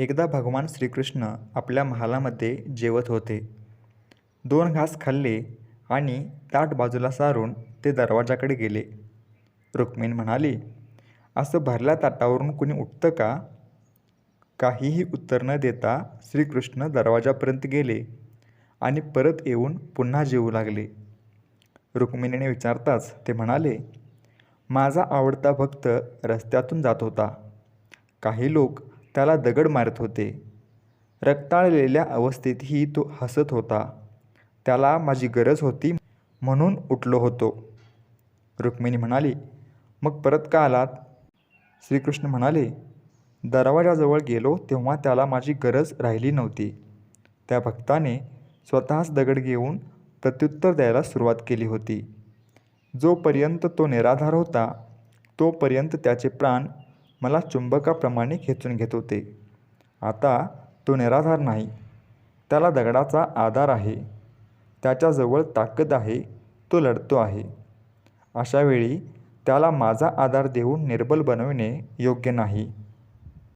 एकदा भगवान श्रीकृष्ण आपल्या महालामध्ये जेवत होते. दोन घास खाल्ले आणि ताट बाजूला सारून ते दरवाजाकडे गेले. रुक्मिणी म्हणाली असं भरल्या ताटावरून कुणी उठतं का? काहीही उत्तर न देता श्रीकृष्ण दरवाजापर्यंत गेले आणि परत येऊन पुन्हा जेवू लागले. रुक्मिणीने विचारताच ते म्हणाले माझा आवडता भक्त रस्त्यातून जात होता. काही लोक त्याला दगड मारत होते. रक्ताळलेल्या अवस्थेतही तो हसत होता. त्याला माझी गरज होती म्हणून उठलो होतो. रुक्मिणी म्हणाली मग परत का आलात? श्रीकृष्ण म्हणाले दरवाजाजवळ गेलो तेव्हा त्याला माझी गरज राहिली नव्हती. त्या भक्ताने स्वतःच दगड घेऊन प्रत्युत्तर द्यायला सुरुवात केली होती. जोपर्यंत तो निराधार होता तोपर्यंत त्याचे प्राण मला चुंबकाप्रमाणे खेचून घेत होते. आता तो निराधार नाही. त्याला दगडाचा आधार आहे. त्याच्याजवळ ताकद आहे. तो लढतो आहे. अशावेळी त्याला माझा आधार देऊन निर्बल बनविणे योग्य नाही.